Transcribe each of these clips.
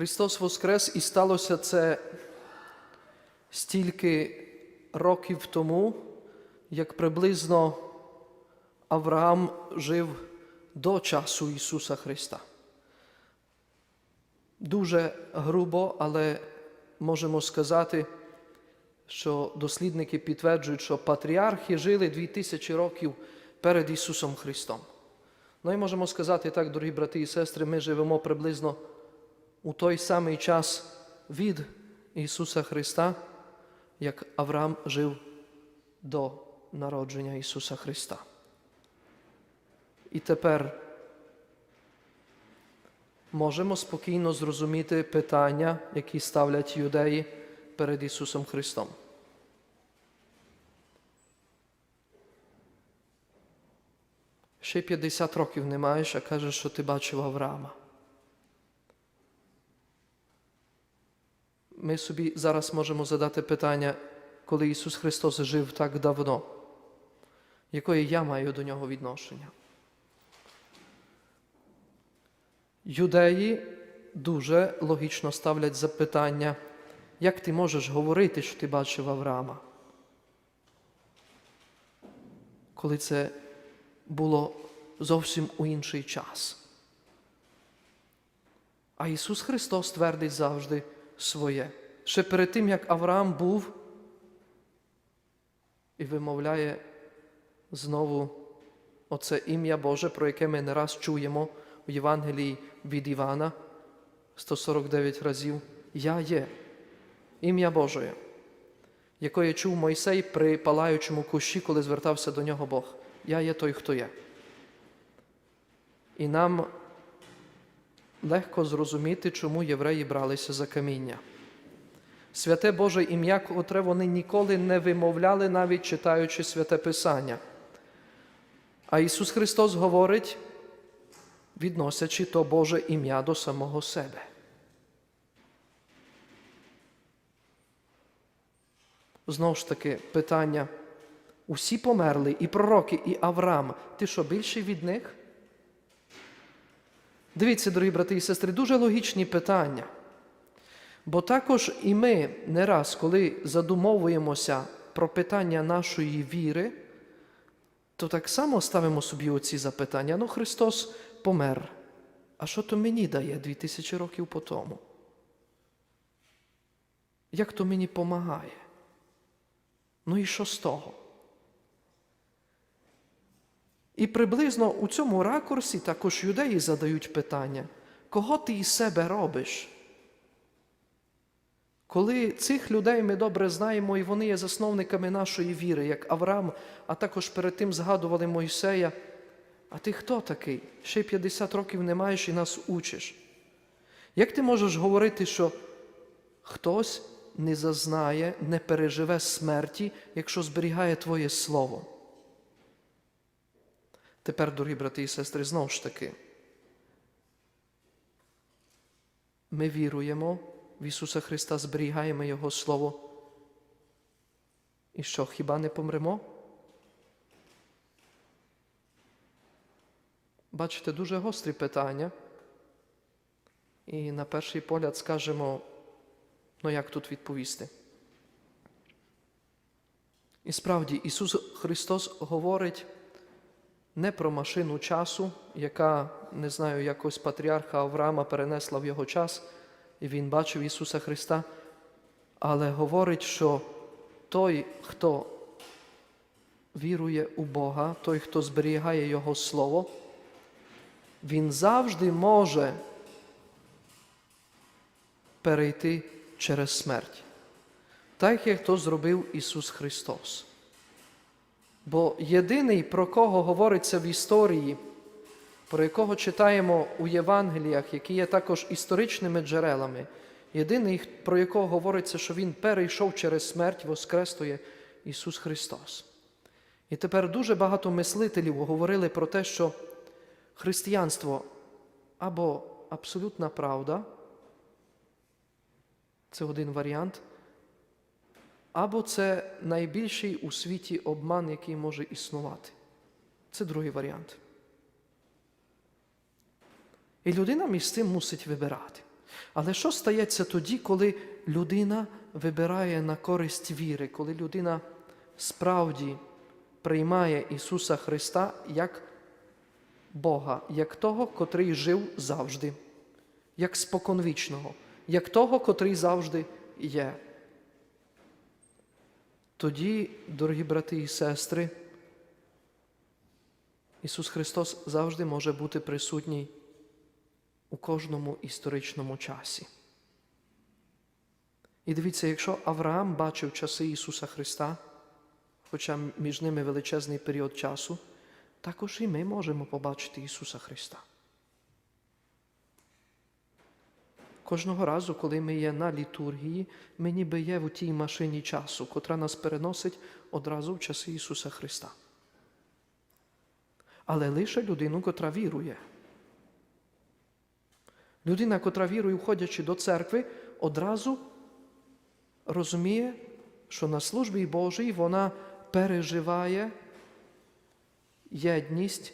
Христос Воскрес і сталося це стільки років тому, як приблизно Авраам жив до часу Ісуса Христа. Дуже грубо, але можемо сказати, що дослідники підтверджують, що патріархи жили 2000 років перед Ісусом Христом. Ну і можемо сказати так, дорогі брати і сестри, ми живемо приблизно у той самий час від Ісуса Христа, як Авраам жив до народження Ісуса Христа. І тепер можемо спокійно зрозуміти питання, які ставлять юдеї перед Ісусом Христом. Ще 50 років не маєш, а кажеш, що ти бачив Авраама. Ми собі зараз можемо задати питання, коли Ісус Христос жив так давно, якої я маю до нього відношення. Юдеї дуже логічно ставлять запитання, як ти можеш говорити, що ти бачив Авраама? Коли це було зовсім у інший час. А Ісус Христос твердить завжди своє. Ще перед тим, як Авраам був і вимовляє знову оце ім'я Боже, про яке ми не раз чуємо в Євангелії від Івана 149 разів. Я є ім'я Божоє, якої чув Мойсей при палаючому кущі, коли звертався до нього Бог. Я є той, хто є. І нам легко зрозуміти, чому євреї бралися за каміння. Святе Боже ім'я, котре вони ніколи не вимовляли, навіть читаючи святе Писання. А Ісус Христос говорить, відносячи то Боже ім'я до самого себе. Знову ж таки, питання. Усі померли, і пророки, і Авраам. Ти що, більший від них? Дивіться, дорогі брати і сестри, дуже логічні питання. Бо також і ми не раз, коли задумовуємося про питання нашої віри, то так само ставимо собі оці запитання. Ну, Христос помер. А що то мені дає 2000 років по тому? Як то мені помагає? Ну і що з того? І приблизно у цьому ракурсі також юдеї задають питання, кого ти із себе робиш? Коли цих людей ми добре знаємо, і вони є засновниками нашої віри, як Авраам, а також перед тим згадували Мойсея, а ти хто такий? Ще 50 років не маєш і нас учиш. Як ти можеш говорити, що хтось не зазнає, не переживе смерті, якщо зберігає Твоє Слово? Тепер, дорогі брати і сестри, знову ж таки, ми віруємо в Ісуса Христа, зберігаємо Його Слово. І що, хіба не помремо? Бачите, дуже гострі питання. І на перший погляд скажемо, ну як тут відповісти? І справді Ісус Христос говорить не про машину часу, яка, не знаю, якось патріарха Авраама перенесла в його час, і він бачив Ісуса Христа, але говорить, що той, хто вірує у Бога, той, хто зберігає Його Слово, він завжди може перейти через смерть, так як то зробив Ісус Христос. Бо єдиний, про кого говориться в історії, про якого читаємо у Євангеліях, які є також історичними джерелами, єдиний, про якого говориться, що Він перейшов через смерть, воскрес, Ісус Христос. І тепер дуже багато мислителів говорили про те, що християнство або абсолютна правда, це один варіант, або це найбільший у світі обман, який може існувати. Це другий варіант. І людина між цим мусить вибирати. Але що стається тоді, коли людина вибирає на користь віри, коли людина справді приймає Ісуса Христа як Бога, як того, котрий жив завжди, як споконвічного, як того, котрий завжди є? Тоді, дорогі брати і сестри, Ісус Христос завжди може бути присутній у кожному історичному часі. І дивіться, якщо Авраам бачив часи Ісуса Христа, хоча між ними величезний період часу, також і ми можемо побачити Ісуса Христа. Кожного разу, коли ми є на літургії, ми ніби є в тій машині часу, котра нас переносить одразу в часи Ісуса Христа. Але лише людину, котра вірує. Людина, котра вірує, входячи до церкви, одразу розуміє, що на службі Божій вона переживає єдність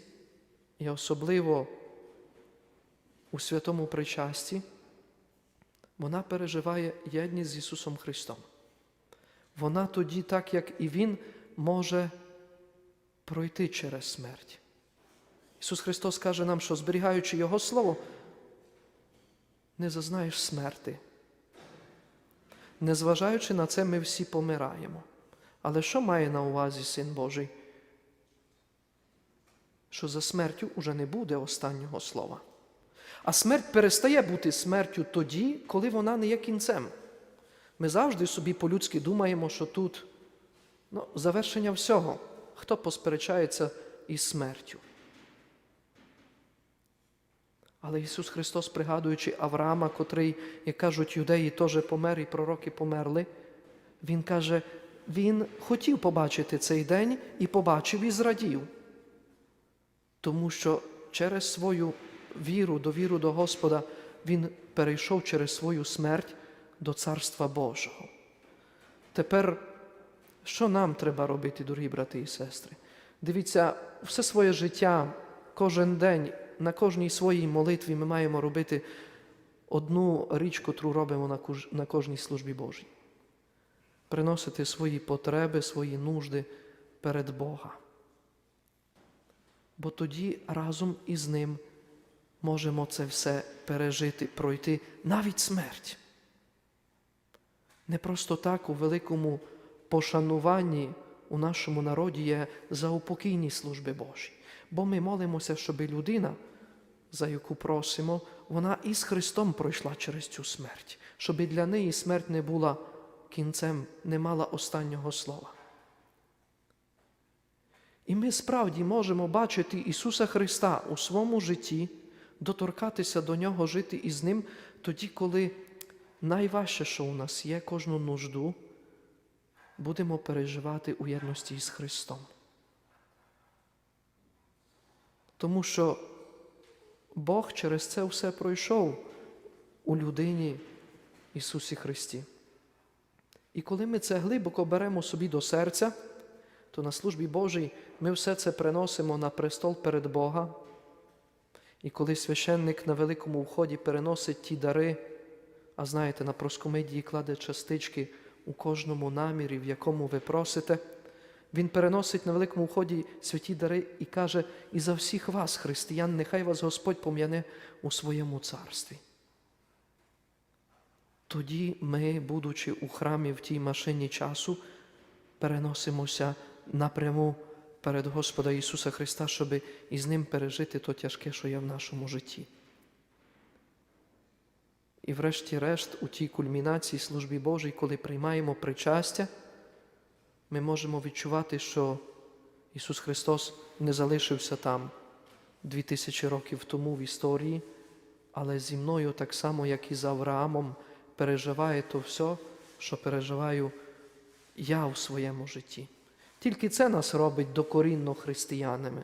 і особливо у святому причасті, вона переживає єдність з Ісусом Христом. Вона тоді, так як і Він, може пройти через смерть. Ісус Христос каже нам, що зберігаючи Його Слово, не зазнаєш смерти. Незважаючи на це, ми всі помираємо. Але що має на увазі Син Божий? Що за смертю уже не буде останнього слова. А смерть перестає бути смертю тоді, коли вона не є кінцем. Ми завжди собі по-людськи думаємо, що тут ну, завершення всього, хто посперечається із смертю. Але Ісус Христос, пригадуючи Авраама, котрий, як кажуть юдеї, теж помер і пророки померли, Він каже, Він хотів побачити цей день і побачив і зрадів. Тому що через свою віру, довіру до Господа, Він перейшов через свою смерть до Царства Божого. Тепер, що нам треба робити, дорогі брати і сестри? Дивіться, все своє життя, кожен день на кожній своїй молитві ми маємо робити одну річ, котру робимо на, кожній службі Божій. Приносити свої потреби, свої нужди перед Бога. Бо тоді разом із Ним можемо це все пережити, пройти навіть смерть. Не просто так у великому пошануванні у нашому народі є заупокійні служби Божі. Бо ми молимося, щоб людина, за яку просимо, вона із Христом пройшла через цю смерть, щоб для неї смерть не була кінцем, не мала останнього слова. І ми справді можемо бачити Ісуса Христа у своєму житті, доторкатися до Нього, жити із Ним тоді, коли найважче, що у нас є, кожну нужду, будемо переживати у єдності із Христом. Тому що Бог через це все пройшов у людині Ісусі Христі. І коли ми це глибоко беремо собі до серця, то на службі Божій ми все це приносимо на престол перед Бога. І коли священник на великому вході переносить ті дари, а знаєте, на проскомидії кладе частички у кожному намірі, в якому ви просите, він переносить на великому вході святі дари і каже: І за всіх вас, християн, нехай вас Господь пом'яне у своєму царстві. Тоді ми, будучи у храмі в тій машині часу, переносимося напряму перед Господа Ісуса Христа, щоб із Ним пережити то тяжке, що є в нашому житті. І врешті-решт, у тій кульмінації служби Божій, коли приймаємо причастя, ми можемо відчувати, що Ісус Христос не залишився там дві тисячі років тому в історії, але зі мною так само, як і з Авраамом, переживає то все, що переживаю я у своєму житті. Тільки це нас робить докорінно християнами.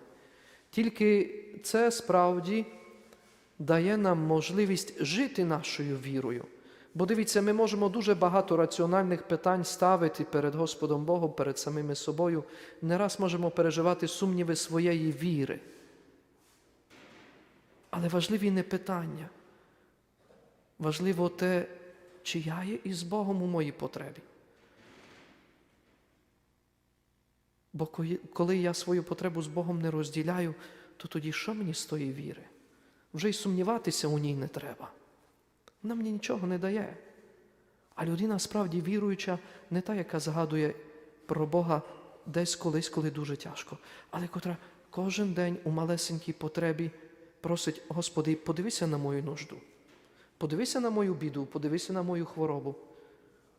Тільки це справді дає нам можливість жити нашою вірою. Бо дивіться, ми можемо дуже багато раціональних питань ставити перед Господом Богом, перед самими собою. Не раз можемо переживати сумніви своєї віри. Але важливі не питання. Важливо те, чи я є із Богом у моїй потребі. Бо коли- я свою потребу з Богом не розділяю, то тоді що мені з тої віри? Вже й сумніватися у ній не треба. Вона мені нічого не дає. А людина справді віруюча, не та, яка згадує про Бога десь колись, коли дуже тяжко, але котра кожен день у малесенькій потребі просить, Господи, подивися на мою нужду, подивися на мою біду, подивися на мою хворобу,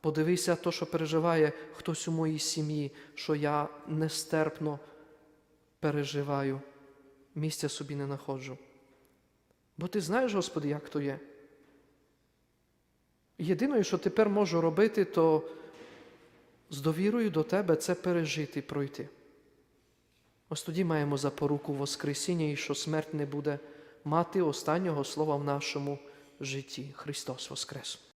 подивися то, що переживає хтось у моїй сім'ї, що я нестерпно переживаю, місця собі не знаходжу. Бо ти знаєш, Господи, як то є. Єдине, що тепер можу робити, то з довірою до Тебе це пережити, пройти. Ось тоді маємо запоруку Воскресіння і що смерть не буде мати останнього слова в нашому житті. Христос Воскрес!